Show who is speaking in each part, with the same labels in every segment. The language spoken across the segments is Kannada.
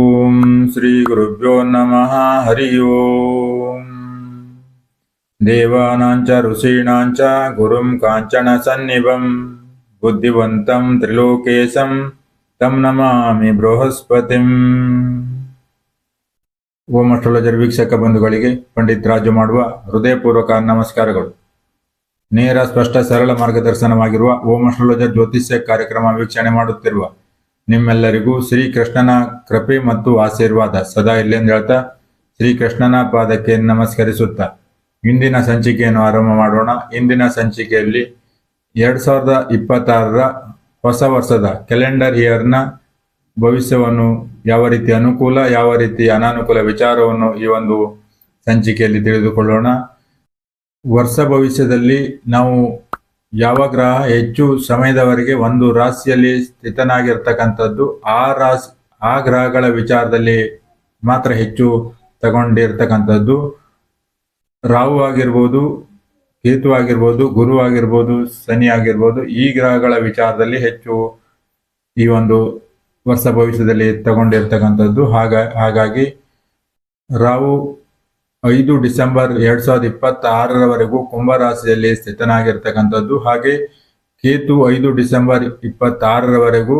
Speaker 1: ಓಂ ಶ್ರೀ ಗುರುಭ್ಯೋ ನಮಃ ಹರಿ ಓಂ ದೇವಾನಾಂಚ ಋಷೀಣಾಂಚ ಗುರುಂ ಕಾಂಚನ ಸನ್ನಿಭಂ ಬುದ್ಧಿವಂತಂ ತ್ರಿಲೋಕೇಶಂ ತಂ ನಮಾಮಿ ಬೃಹಸ್ಪತಿಂ ಓಂ ಅಸ್ಟ್ರಾಲಜರ್ ವೀಕ್ಷಕ ಬಂಧುಗಳಿಗೆ ಪಂಡಿತ್ ರಾಜು ಮಾಡುವ ಹೃದಯಪೂರ್ವಕ ನಮಸ್ಕಾರಗಳು. ನೇರ, ಸ್ಪಷ್ಟ, ಸರಳ ಮಾರ್ಗದರ್ಶನವಾಗಿರುವ ಓಂ ಜ್ಯೋತಿಷ್ಯ ಕಾರ್ಯಕ್ರಮ ವೀಕ್ಷಣೆ ಮಾಡುತ್ತಿರುವ ನಿಮ್ಮೆಲ್ಲರಿಗೂ ಶ್ರೀಕೃಷ್ಣನ ಕೃಪೆ ಮತ್ತು ಆಶೀರ್ವಾದ ಸದಾ ಇಲ್ಲೆಂದು ಹೇಳ್ತಾ ಶ್ರೀಕೃಷ್ಣನ ಪಾದಕ್ಕೆ ನಮಸ್ಕರಿಸುತ್ತಾ ಇಂದಿನ ಸಂಚಿಕೆಯನ್ನು ಆರಂಭ ಮಾಡೋಣ. ಇಂದಿನ ಸಂಚಿಕೆಯಲ್ಲಿ ಎರಡು ಸಾವಿರದ ಇಪ್ಪತ್ತಾರರ ಹೊಸ ವರ್ಷದ ಕ್ಯಾಲೆಂಡರ್ ಇಯರ್ನ ಭವಿಷ್ಯವನ್ನು ಯಾವ ರೀತಿ ಅನುಕೂಲ, ಯಾವ ರೀತಿ ಅನಾನುಕೂಲ ವಿಚಾರವನ್ನು ಈ ಒಂದು ಸಂಚಿಕೆಯಲ್ಲಿ ತಿಳಿದುಕೊಳ್ಳೋಣ. ವರ್ಷ ಭವಿಷ್ಯದಲ್ಲಿ ನಾವು ಯಾವ ಗ್ರಹ ಹೆಚ್ಚು ಸಮಯದವರೆಗೆ ಒಂದು ರಾಶಿಯಲ್ಲಿ ಸ್ಥಿತನಾಗಿರ್ತಕ್ಕಂಥದ್ದು, ಆ ರಾಶಿ, ಆ ಗ್ರಹಗಳ ವಿಚಾರದಲ್ಲಿ ಮಾತ್ರ ಹೆಚ್ಚು ತಗೊಂಡಿರ್ತಕ್ಕಂಥದ್ದು. ರಾಹು ಆಗಿರ್ಬೋದು, ಕೇತು ಆಗಿರ್ಬೋದು, ಗುರು ಆಗಿರ್ಬೋದು, ಶನಿ ಆಗಿರ್ಬೋದು, ಈ ಗ್ರಹಗಳ ವಿಚಾರದಲ್ಲಿ ಹೆಚ್ಚು ಈ ಒಂದು ವರ್ಷ ಭವಿಷ್ಯದಲ್ಲಿ ತಗೊಂಡಿರ್ತಕ್ಕಂಥದ್ದು. ಹಾಗ, ಹಾಗಾಗಿ ರಾಹು ಐದು ಡಿಸೆಂಬರ್ ಎರಡ್ ಸಾವಿರದ ಇಪ್ಪತ್ತಾರರವರೆಗೂ ಕುಂಭರಾಶಿಯಲ್ಲಿ ಸ್ಥಿತನಾಗಿರ್ತಕ್ಕಂಥದ್ದು. ಹಾಗೆ ಕೇತು ಐದು ಡಿಸೆಂಬರ್ ಇಪ್ಪತ್ತಾರರವರೆಗೂ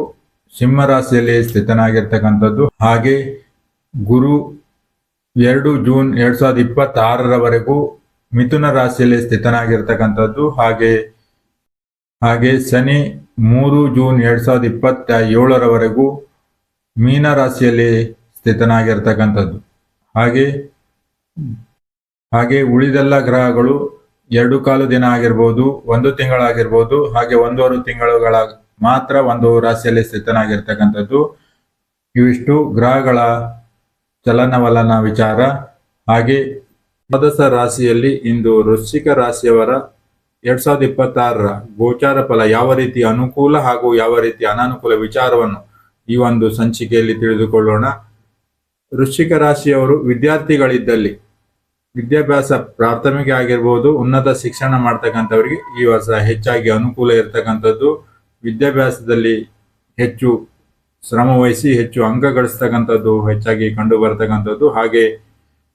Speaker 1: ಸಿಂಹರಾಶಿಯಲ್ಲಿ ಸ್ಥಿತನಾಗಿರ್ತಕ್ಕಂಥದ್ದು. ಹಾಗೆ ಗುರು ಎರಡು ಜೂನ್ ಎರಡ್ ಸಾವಿರದ ಇಪ್ಪತ್ತಾರರವರೆಗೂ ಮಿಥುನ ರಾಶಿಯಲ್ಲಿ ಸ್ಥಿತನಾಗಿರ್ತಕ್ಕಂಥದ್ದು. ಹಾಗೆ ಹಾಗೆ ಶನಿ ಮೂರು ಜೂನ್ ಎರಡ್ ಸಾವಿರದ ಇಪ್ಪತ್ತ ಏಳರವರೆಗೂ ಮೀನ ರಾಶಿಯಲ್ಲಿ ಸ್ಥಿತನಾಗಿರ್ತಕ್ಕಂಥದ್ದು. ಹಾಗೆ ಹಾಗೆ ಉಳಿದೆಲ್ಲ ಗ್ರಹಗಳು ಎರಡು ಕಾಲು ದಿನ ಆಗಿರ್ಬೋದು, ಒಂದು ತಿಂಗಳಾಗಿರ್ಬೋದು, ಹಾಗೆ ಒಂದೂವರೆ ತಿಂಗಳುಗಳ ಮಾತ್ರ ಒಂದು ರಾಶಿಯಲ್ಲಿ ಸ್ಥಿತನಾಗಿರ್ತಕ್ಕಂಥದ್ದು. ಇವಿಷ್ಟು ಗ್ರಹಗಳ ಚಲನವಲನ ವಿಚಾರ. ಹಾಗೆ ಸದಸ ರಾಶಿಯಲ್ಲಿ ಇಂದು ವೃಶ್ಚಿಕ ರಾಶಿಯವರ ಎರಡ್ ಸಾವಿರದ ಇಪ್ಪತ್ತಾರರ ಗೋಚಾರ ಫಲ ಯಾವ ರೀತಿ ಅನುಕೂಲ ಹಾಗೂ ಯಾವ ರೀತಿ ಅನಾನುಕೂಲ ವಿಚಾರವನ್ನು ಈ ಒಂದು ಸಂಚಿಕೆಯಲ್ಲಿ ತಿಳಿದುಕೊಳ್ಳೋಣ. ವೃಶ್ಚಿಕ ರಾಶಿಯವರು ವಿದ್ಯಾರ್ಥಿಗಳಿದ್ದಲ್ಲಿ ವಿದ್ಯಾಭ್ಯಾಸ ಪ್ರಾಥಮಿಕ ಆಗಿರ್ಬೋದು, ಉನ್ನತ ಶಿಕ್ಷಣ ಮಾಡ್ತಕ್ಕಂಥವ್ರಿಗೆ ಈ ವರ್ಷ ಹೆಚ್ಚಾಗಿ ಅನುಕೂಲ ಇರತಕ್ಕಂಥದ್ದು. ವಿದ್ಯಾಭ್ಯಾಸದಲ್ಲಿ ಹೆಚ್ಚು ಶ್ರಮ ವಹಿಸಿ, ಹೆಚ್ಚು ಅಂಕ ಗಳಿಸ್ತಕ್ಕಂಥದ್ದು ಹೆಚ್ಚಾಗಿ ಕಂಡು ಬರ್ತಕ್ಕಂಥದ್ದು. ಹಾಗೆ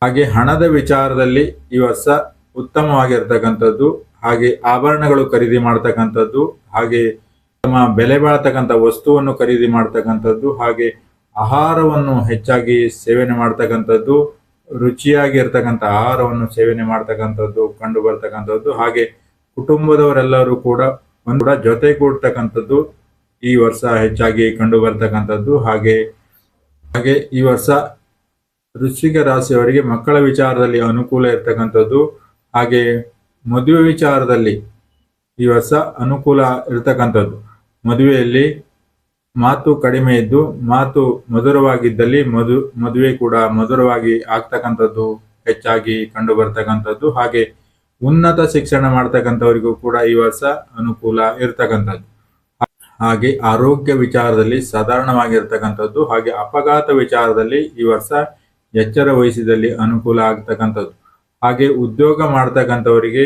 Speaker 1: ಹಾಗೆ ಹಣದ ವಿಚಾರದಲ್ಲಿ ಈ ವರ್ಷ ಉತ್ತಮವಾಗಿರ್ತಕ್ಕಂಥದ್ದು. ಹಾಗೆ ಆಭರಣಗಳು ಖರೀದಿ ಮಾಡ್ತಕ್ಕಂಥದ್ದು. ಹಾಗೆ ತಮ್ಮ ಬೆಲೆ ಬಾಳ್ತಕ್ಕಂಥ ವಸ್ತುವನ್ನು ಖರೀದಿ ಮಾಡ್ತಕ್ಕಂಥದ್ದು. ಹಾಗೆ ಆಹಾರವನ್ನು ಹೆಚ್ಚಾಗಿ ಸೇವನೆ ಮಾಡ್ತಕ್ಕಂಥದ್ದು. ರುಚಿಯಾಗಿರ್ತಕ್ಕಂಥ ಆಹಾರವನ್ನು ಸೇವನೆ ಮಾಡ್ತಕ್ಕಂಥದ್ದು, ಕಂಡು ಬರ್ತಕ್ಕಂಥದ್ದು, ಹಾಗೆ ಕುಟುಂಬದವರೆಲ್ಲರೂ ಕೂಡ ಒಂದು ಕೂಡ ಜೊತೆ ಕೂಡ್ತಕ್ಕಂಥದ್ದು ಈ ವರ್ಷ ಹೆಚ್ಚಾಗಿ ಕಂಡು ಬರ್ತಕ್ಕಂಥದ್ದು. ಹಾಗೆ ಹಾಗೆ ಈ ವರ್ಷ ವೃಶ್ಚಿಕ ರಾಶಿಯವರಿಗೆ ಮಕ್ಕಳ ವಿಚಾರದಲ್ಲಿ ಅನುಕೂಲ ಇರ್ತಕ್ಕಂಥದ್ದು. ಹಾಗೆ ಮದುವೆ ವಿಚಾರದಲ್ಲಿ ಈ ವರ್ಷ ಅನುಕೂಲ ಇರ್ತಕ್ಕಂಥದ್ದು. ಮದುವೆಯಲ್ಲಿ ಮಾತು ಕಡಿಮೆ ಇದ್ದು, ಮಾತು ಮಧುರವಾಗಿದ್ದಲ್ಲಿ ಮಧು, ಮದುವೆ ಕೂಡ ಮಧುರವಾಗಿ ಆಗ್ತಕ್ಕಂಥದ್ದು, ಹೆಚ್ಚಾಗಿ ಕಂಡು ಬರ್ತಕ್ಕಂಥದ್ದು ಹಾಗೆ ಉನ್ನತ ಶಿಕ್ಷಣ ಮಾಡ್ತಕ್ಕಂಥವರಿಗೂ ಕೂಡ ಈ ವರ್ಷ ಅನುಕೂಲ ಇರ್ತಕ್ಕಂಥದ್ದು. ಹಾಗೆ ಆರೋಗ್ಯ ವಿಚಾರದಲ್ಲಿ ಸಾಧಾರಣವಾಗಿರ್ತಕ್ಕಂಥದ್ದು. ಹಾಗೆ ಅಪಘಾತ ವಿಚಾರದಲ್ಲಿ ಈ ವರ್ಷ ಎಚ್ಚರ ವಹಿಸಿದಲ್ಲಿ ಅನುಕೂಲ ಆಗ್ತಕ್ಕಂಥದ್ದು. ಹಾಗೆ ಉದ್ಯೋಗ ಮಾಡ್ತಕ್ಕಂಥವರಿಗೆ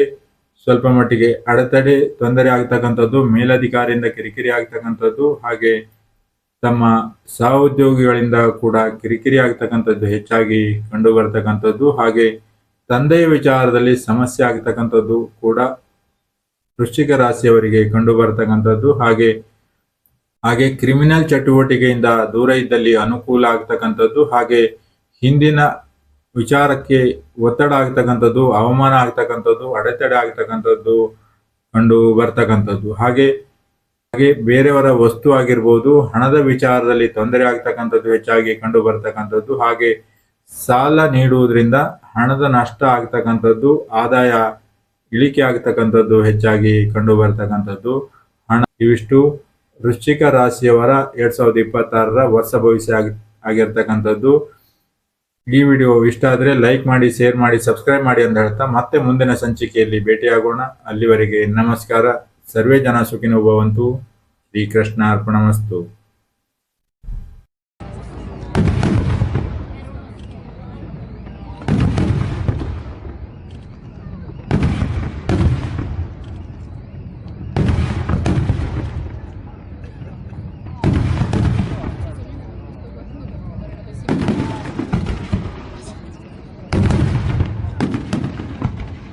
Speaker 1: ಸ್ವಲ್ಪ ಮಟ್ಟಿಗೆ ಅಡೆತಡೆ, ತೊಂದರೆ ಆಗ್ತಕ್ಕಂಥದ್ದು, ಮೇಲಧಿಕಾರಿಯಿಂದ ಕಿರಿಕಿರಿ ಆಗ್ತಕ್ಕಂಥದ್ದು. ಹಾಗೆ ತಮ್ಮ ಸಹೋದ್ಯೋಗಿಗಳಿಂದ ಕೂಡ ಕಿರಿಕಿರಿ ಆಗ್ತಕ್ಕಂಥದ್ದು ಹೆಚ್ಚಾಗಿ ಕಂಡು ಬರ್ತಕ್ಕಂಥದ್ದು ಹಾಗೆ ತಂದೆಯ ವಿಚಾರದಲ್ಲಿ ಸಮಸ್ಯೆ ಆಗ್ತಕ್ಕಂಥದ್ದು ಕೂಡ ವೃಶ್ಚಿಕ ರಾಶಿಯವರಿಗೆ ಕಂಡು ಬರ್ತಕ್ಕಂಥದ್ದು ಹಾಗೆ ಹಾಗೆ ಕ್ರಿಮಿನಲ್ ಚಟುವಟಿಕೆಯಿಂದ ದೂರ ಇದ್ದಲ್ಲಿ ಅನುಕೂಲ ಆಗ್ತಕ್ಕಂಥದ್ದು. ಹಾಗೆ ಹಿಂದಿನ ವಿಚಾರಕ್ಕೆ ಒತ್ತಡ ಆಗ್ತಕ್ಕಂಥದ್ದು, ಅವಮಾನ ಆಗ್ತಕ್ಕಂಥದ್ದು, ಅಡೆತಡೆ ಆಗ್ತಕ್ಕಂಥದ್ದು ಕಂಡು ಬರ್ತಕ್ಕಂಥದ್ದು. ಹಾಗೆ ಹಾಗೆ ಬೇರೆಯವರ ವಸ್ತು ಆಗಿರ್ಬೋದು, ಹಣದ ವಿಚಾರದಲ್ಲಿ ತೊಂದರೆ ಆಗ್ತಕ್ಕಂಥದ್ದು ಹೆಚ್ಚಾಗಿ ಕಂಡು ಬರ್ತಕ್ಕಂಥದ್ದು, ಹಾಗೆ ಸಾಲ ನೀಡುವುದರಿಂದ ಹಣದ ನಷ್ಟ ಆಗ್ತಕ್ಕಂಥದ್ದು, ಆದಾಯ ಇಳಿಕೆ ಆಗ್ತಕ್ಕಂಥದ್ದು ಹೆಚ್ಚಾಗಿ ಕಂಡು ಬರ್ತಕ್ಕಂಥದ್ದು. ಹಣ ಇವಿಷ್ಟು ವೃಶ್ಚಿಕ ರಾಶಿಯವರ ಎರಡ್ ಸಾವಿರದ ಇಪ್ಪತ್ತಾರರ ವರ್ಷ ಭವಿಷ್ಯ ಆಗಿ, ಆಗಿರ್ತಕ್ಕಂಥದ್ದು. ಈ ವಿಡಿಯೋ ಇಷ್ಟ ಆದರೆ ಲೈಕ್ ಮಾಡಿ, ಶೇರ್ ಮಾಡಿ, ಸಬ್ಸ್ಕ್ರೈಬ್ ಮಾಡಿ ಅಂತ ಹೇಳ್ತಾ ಮತ್ತೆ ಮುಂದಿನ ಸಂಚಿಕೆಯಲ್ಲಿ ಭೇಟಿಯಾಗೋಣ. ಅಲ್ಲಿವರೆಗೆ ನಮಸ್ಕಾರ. સર્વે જના સુખીનો ભવંતુ. શ્રી કૃષ્ણાર્પણમસ્તુ.